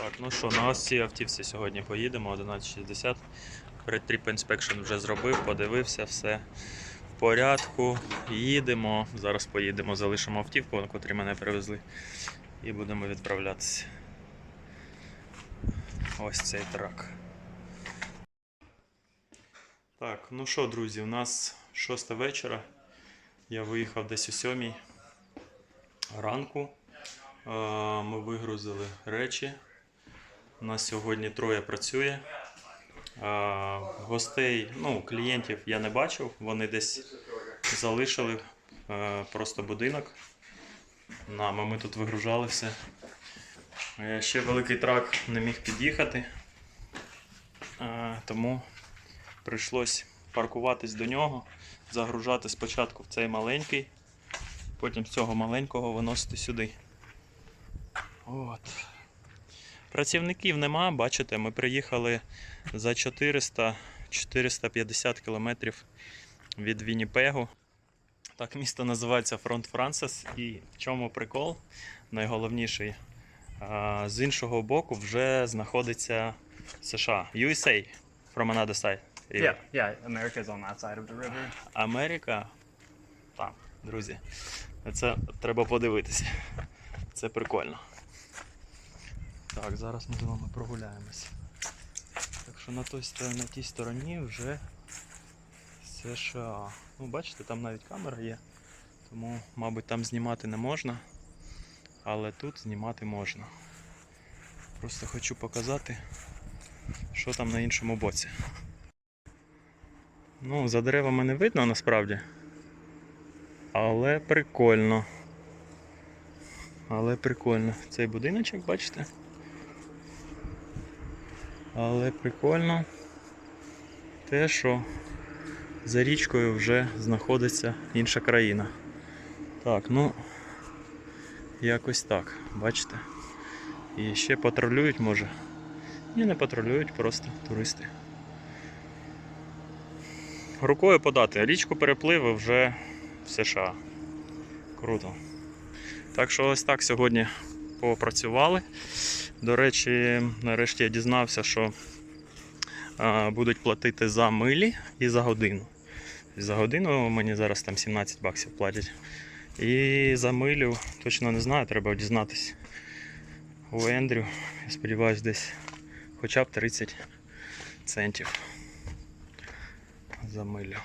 Так, ну що, на ось цій автівці сьогодні поїдемо 11.60. Перед Inspection вже зробив, подивився, все в порядку. Їдемо. Зараз поїдемо, залишимо автівку, на котрі мене привезли, і будемо відправлятися. Ось цей трак. Так, ну що, друзі, у нас 6 вечора. Я виїхав десь о 7 ранку. Е, Ми вигрузили речі. У нас сьогодні троє працює. Гостей, ну, клієнтів я не бачив, вони десь залишили е, просто будинок. Нам, ми тут вигружали все. Ще великий трак не міг під'їхати, тому прийшлось паркуватись до нього, загружати спочатку в цей маленький, потім з цього маленького виносити сюди. От. Працівників нема, бачите, ми приїхали за 400-450 кілометрів від Вінніпегу. Так, місто називається Фронт Франсис. І в чому прикол? Найголовніший. З іншого боку вже знаходиться США. USA from another side. Yeah, yeah. America's on that side of the river. Америка там, друзі. Це треба подивитися. Це прикольно. Так, зараз ми з вами прогуляємося. Так що на, той, на тій стороні вже США. Ну, бачите, там навіть камера є. Тому, мабуть, там знімати не можна. Але тут знімати можна. Просто хочу показати, що там на іншому боці. Ну, за деревами не видно насправді. Але прикольно. Але прикольно. Цей будиночок, бачите? Але прикольно те, що за річкою вже знаходиться інша країна. Так, ну якось так, бачите? І ще патрулюють може. Ні, не патрулюють, просто туристи рукою подати. Річку переплив вже в США. Круто. Так що ось так сьогодні попрацювали. До речі, нарешті я дізнався, що будуть платити за милі і за годину. За годину мені зараз там 17 баксів платять. І за милю точно не знаю, треба дізнатися. У Ендрю, я сподіваюся, десь хоча б 30 центів за милю.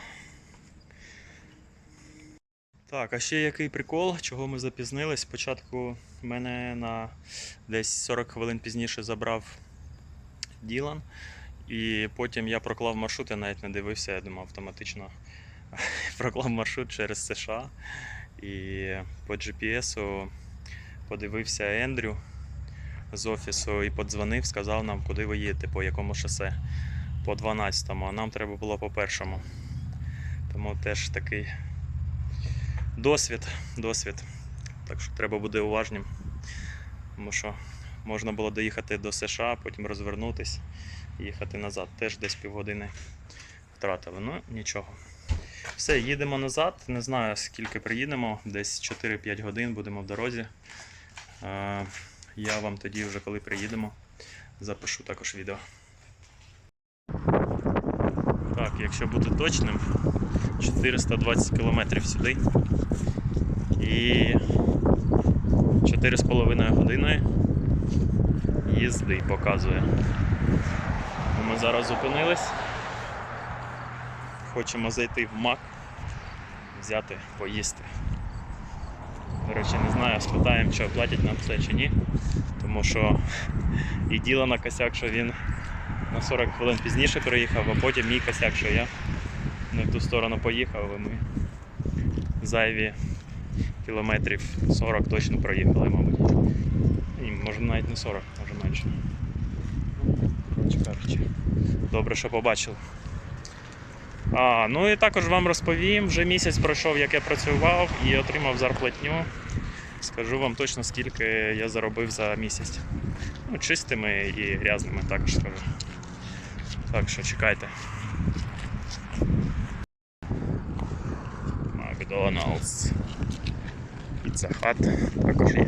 Так, а ще який прикол, чого ми запізнились. Спочатку мене на десь 40 хвилин пізніше забрав Ділан. І потім я проклав маршрут, я навіть не дивився, я думав автоматично проклав маршрут через США. І по GPS подивився Ендрю з офісу і подзвонив, сказав нам, куди ви їдете, по якому шосе по 12-му, а нам треба було по першому. Тому теж такий досвід, досвід. Так що треба бути уважним. Тому що можна було доїхати до США, потім розвернутись і їхати назад. Теж десь півгодини втратили. Ну, нічого. Все, їдемо назад. Не знаю скільки приїдемо, десь 4-5 годин будемо в дорозі. Е, Я вам тоді, вже коли приїдемо, запишу також відео. Так, якщо бути точним, 420 кілометрів сюди. І 4,5 години їзди показує. Ми зараз зупинились. Хочемо зайти в Мак, взяти, поїсти. До речі, не знаю, спитаємо, чи платять нам це чи ні. Тому що і діло на косяк, що він на 40 хвилин пізніше приїхав, а потім мій косяк, що я не в ту сторону поїхав, і ми зайві кілометрів 40 точно проїхали, мабуть. І може навіть не 40, може менше. Коротше кажучи. Добре, що побачили. А, ну і також вам розповім, вже місяць пройшов, як я працював і отримав зарплатню. Скажу вам точно, скільки я заробив за місяць. Ну, чистими і грязними також скажу. Так що чекайте. Макдоналдс. Піца хат також є.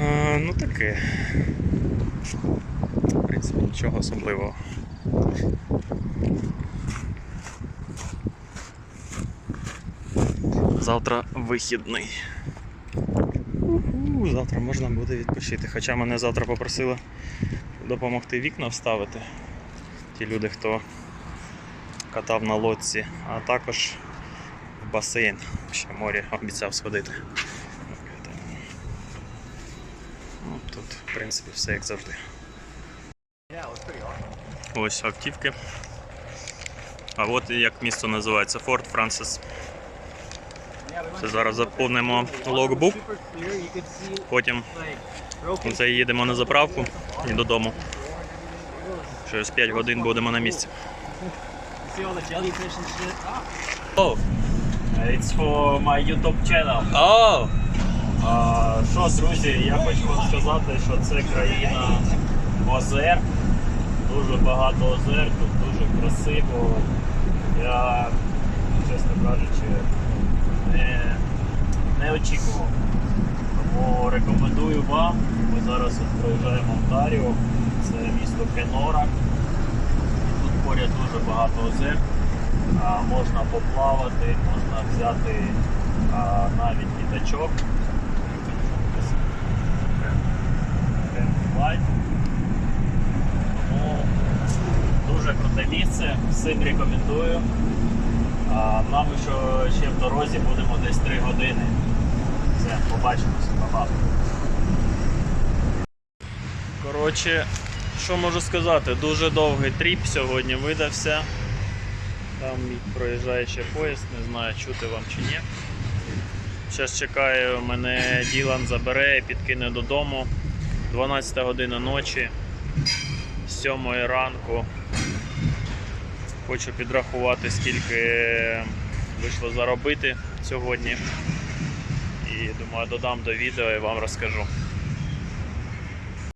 А, ну таке. В принципі, нічого особливого. Завтра вихідний. Уху, завтра можна буде відпочити. Хоча мене завтра попросили допомогти вікна вставити. Ті люди, хто катав на лодці, а також в басейн. Ще в морі обіцяв сходити. Ну, тут, в принципі, все як завжди. Ось автівки. А от як місто називається Форт Франсис. Це зараз заповнимо логбук, потім заїдемо на заправку і додому. Через 5 годин будемо на місці. See all the jellyfish and shit. Ah. О! It's for my YouTube channel. О! А, Що, друзі, я хочу вам сказати, що це країна озер. Дуже багато озер, тут дуже красиво. Я, чесно кажучи, не, не очікував. Тому рекомендую вам. Ми зараз от проїжджаємо Онтаріо, це місто Кенора. Поряд дуже багато озер. Можна поплавати, можна взяти навіть літачок. Тому дуже круте місце, всім рекомендую. Нам що ще в дорозі будемо десь 3 години. Все, побачимося. Коротше, що можу сказати, дуже довгий тріп сьогодні видався. Там проїжджає ще поїзд, не знаю, чути вам чи ні. Зараз чекаю, мене Ділан забере підкине додому. 12 година ночі, 7 ранку. Хочу підрахувати, скільки вийшло заробити сьогодні. І думаю, додам до відео і вам розкажу.